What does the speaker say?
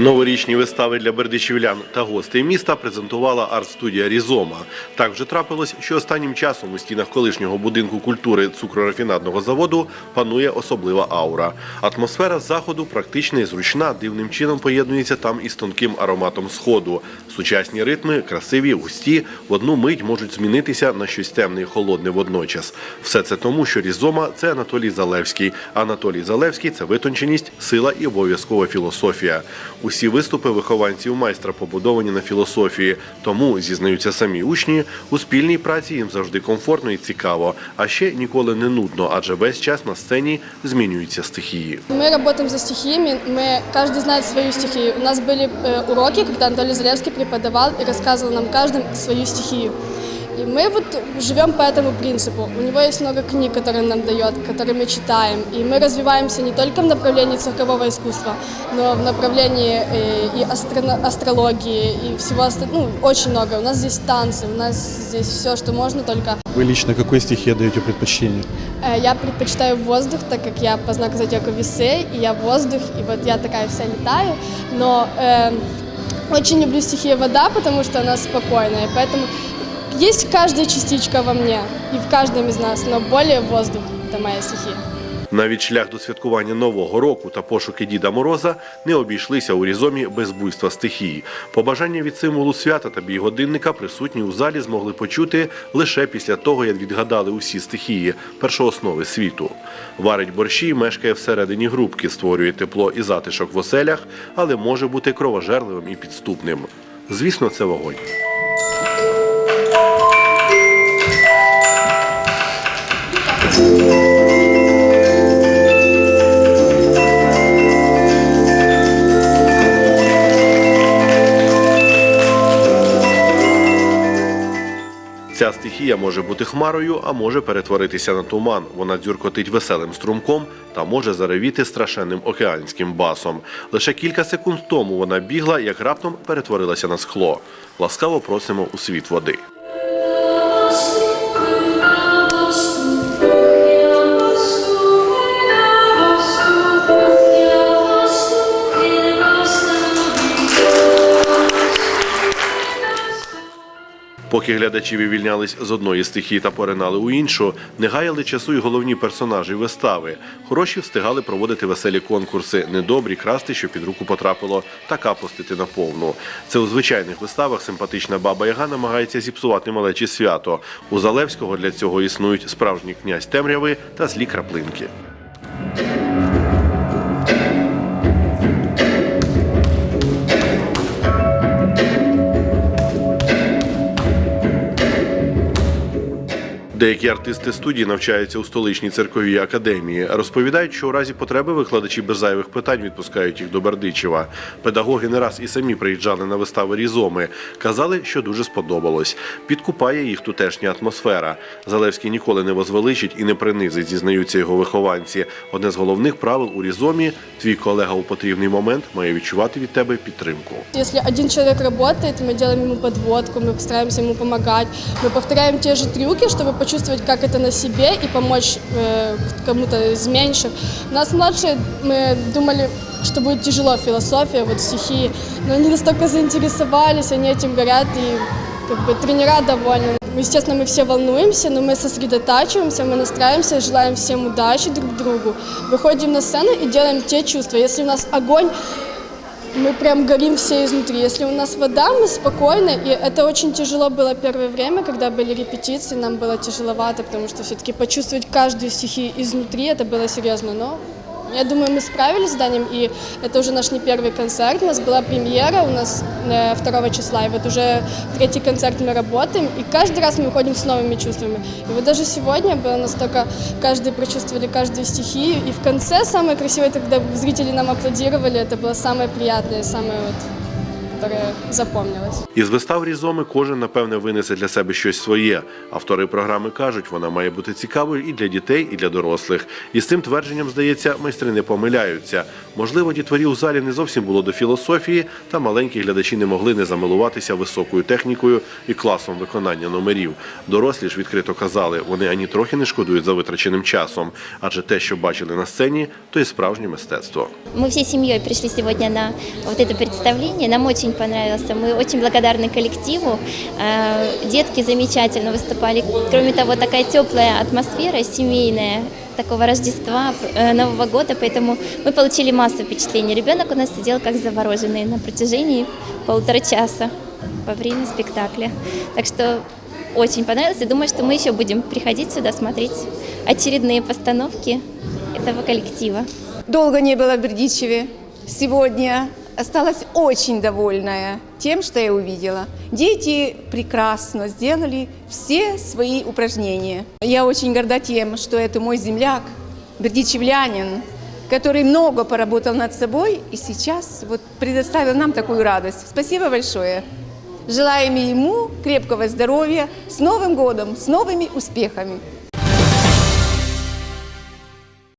Новорічні вистави для бердичівлян та гостей міста презентувала арт-студія Різома. Так вже трапилось, що останнім часом у стінах колишнього будинку культури цукрорафінадного заводу панує особлива аура. Атмосфера заходу практична і зручна, дивним чином поєднується там із тонким ароматом сходу. Сучасні ритми, красиві, густі, в одну мить можуть змінитися на щось темне і холодне водночас. Все це тому, що Різома це Анатолій Залевський. Анатолій Залевський це витонченість, сила і обов'язкова філософія. Усі виступи вихованців майстра побудовані на філософії. Тому, зізнаються самі учні, у спільній праці їм завжди комфортно і цікаво, а ще ніколи не нудно, адже весь час на сцені змінюються стихії. Мы работаем за стихиями, мы, каждый знает свою стихию. У нас были э, уроки, когда Анатолий Залевский преподавал и рассказывал нам каждым свою стихию. И мы вот живем по этому принципу. У него есть много книг, которые он нам дает, которые мы читаем. И мы развиваемся не только в направлении циркового искусства, но в направлении э, и астроно- астрологии, и всего остального. Ну, очень много. У нас здесь танцы, у нас здесь все, что можно, только Вы лично какой стихии отдаете предпочтение? Э, Я предпочитаю воздух, так как я по знаку зодиака весы, и я воздух, и вот я такая вся летаю. Но э, очень люблю стихию вода, потому что она спокойная, поэтому есть каждая частичка во мне и в каждом из нас, но более воздух – это моя стихия. Навіть шлях до святкування Нового року та пошуки Діда Мороза не обійшлися у різомі без буйства стихії. Побажання від символу свята та бій-годинника присутні у залі змогли почути лише після того, як відгадали усі стихії першооснови світу. Варить борщі, мешкає всередині грубки, створює тепло і затишок в оселях, але може бути кровожерливим і підступним. Звісно, це вогонь. Ця стихія може бути хмарою, а може перетворитися на туман. Вона дзюркотить веселим струмком та може заревіти страшенним океанським басом. Лише кілька секунд тому вона бігла, як раптом перетворилася на скло. Ласкаво просимо у світ води. Поки глядачі вивільнялись з одної стихії та поринали у іншу, не гаяли часу й головні персонажі вистави. Хороші встигали проводити веселі конкурси, недобрі красти, що під руку потрапило, та капустити на повну. Це у звичайних виставах симпатична баба Яга намагається зіпсувати малечі свято. У Залевського для цього існують справжній князь темряви та злі краплинки. Деякі артисти студії навчаються у столичній церковій академії. Розповідають, що у разі потреби викладачі без зайвих питань відпускають їх до Бердичева. Педагоги не раз і самі приїжджали на вистави різоми. Казали, що дуже сподобалось. Підкупає їх тутешня атмосфера. Залевський ніколи не возвеличить і не принизить, зізнаються його вихованці. Одне з головних правил у різомі твій колега у потрібний момент має відчувати від тебе підтримку. Если один человек работает, мы делаем ему подводку, мы стараемся ему помогать, мы повторяем те же трюки, чтобы почувствовать, как это на себе и помочь э, кому-то из меньших. У нас младшие, мы думали, что будет тяжело философия, вот стихи, но они настолько заинтересовались, они этим горят, и как бы тренера довольны. Естественно, мы все волнуемся, но мы сосредотачиваемся, мы настраиваемся, желаем всем удачи друг другу. Выходим на сцену и делаем те чувства. Если у нас огонь, мы прям горим все изнутри. Если у нас вода, мы спокойны. И это очень тяжело было первое время, когда были репетиции, нам было тяжеловато, потому что все-таки почувствовать каждую стихию изнутри, это было серьезно. Но я думаю, мы справились с заданием, и это уже наш не первый концерт. У нас была премьера у нас э, 2 числа, и вот уже третий концерт мы работаем, и каждый раз мы выходим с новыми чувствами. И вот даже сегодня было настолько, каждый прочувствовали каждую стихию, и в конце самое красивое, это когда зрители нам аплодировали, это было самое приятное, самое вот которая запомнилась. Із вистав Різоми кожен, напевне, винесе для себе щось своє. Автори програми кажуть, вона має бути цікавою і для дітей, і для дорослих. І з цим твердженням, здається, майстри не помиляються. Можливо, дітворі у залі не зовсім було до філософії, та маленькі глядачі не могли не замилуватися високою технікою і класом виконання номерів. Дорослі ж відкрито казали, вони ані трохи не шкодують за витраченим часом, адже те, що бачили на сцені, то і справжнє мистецтво. Мы всей семьей пришли сегодня на вот это представление. Нам очень понравился. Мы очень благодарны коллективу. Э, Детки замечательно выступали. Кроме того, такая теплая атмосфера семейная такого Рождества, э, Нового года, поэтому мы получили массу впечатлений. Ребенок у нас сидел как завороженный на протяжении полутора часа во время спектакля. Так что очень понравилось и думаю, что мы еще будем приходить сюда смотреть очередные постановки этого коллектива. Долго не было в Бердичеве. Сегодня осталась очень довольная тем, что я увидела. Дети прекрасно сделали все свои упражнения. Я очень горда тем, что это мой земляк, бердичевлянин, который много поработал над собой и сейчас вот предоставил нам такую радость. Спасибо большое. Желаем ему крепкого здоровья, с Новым годом, с новыми успехами.